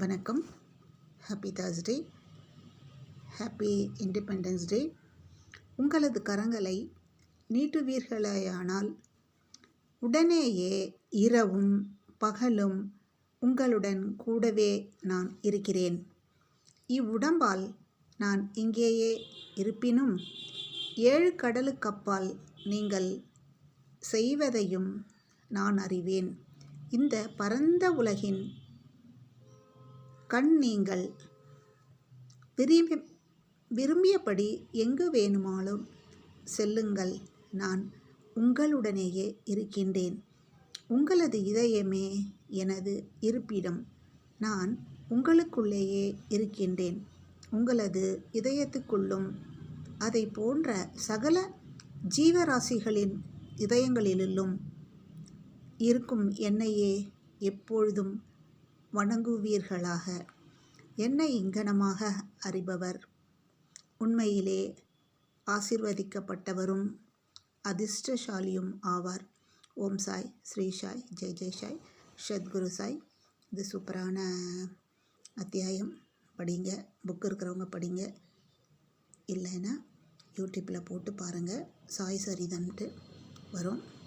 வணக்கம். Happy Thursday happy independence day உங்களது கரங்களை நீட்டுவீர்களேயானால் உடனேயே இரவும் பகலும் உங்களுடன் கூடவே நான் இருக்கிறேன். இவ்வுடம்பால் நான் இங்கேயே இருப்பினும் ஏழு கடலுக்கப்பால் நீங்கள் செய்வதையும் நான் அறிவேன். இந்த பரந்த உலகின் கண் நீங்கள் விரும்பி விரும்பியபடி எங்கு வேணுமாலும் செல்லுங்கள். நான் உங்களுடனேயே இருக்கின்றேன். உங்களது இதயமே எனது இருப்பிடம். நான் உங்களுக்குள்ளேயே இருக்கின்றேன். உங்களது இதயத்துக்குள்ளும் அதை போன்ற சகல ஜீவராசிகளின் இதயங்களிலும் இருக்கும் என்னையே எப்பொழுதும் வணங்குவீர்களாக. என்னை இங்கனமாக அறிபவர். உண்மையிலே ஆசிர்வதிக்கப்பட்டவரும் அதிர்ஷ்டசாலியும் ஆவார். ஓம் சாய் ஸ்ரீ சாய் ஜெய் ஜெய் சாய் சத்குரு சாய். இது சூப்பரான அத்தியாயம். படிங்க புக் இருக்கிறவங்க படிங்க. இல்லைன்னா யூடியூப்பில் போட்டு பாருங்கள் சாய் சரிதன்ட்டு வரும்.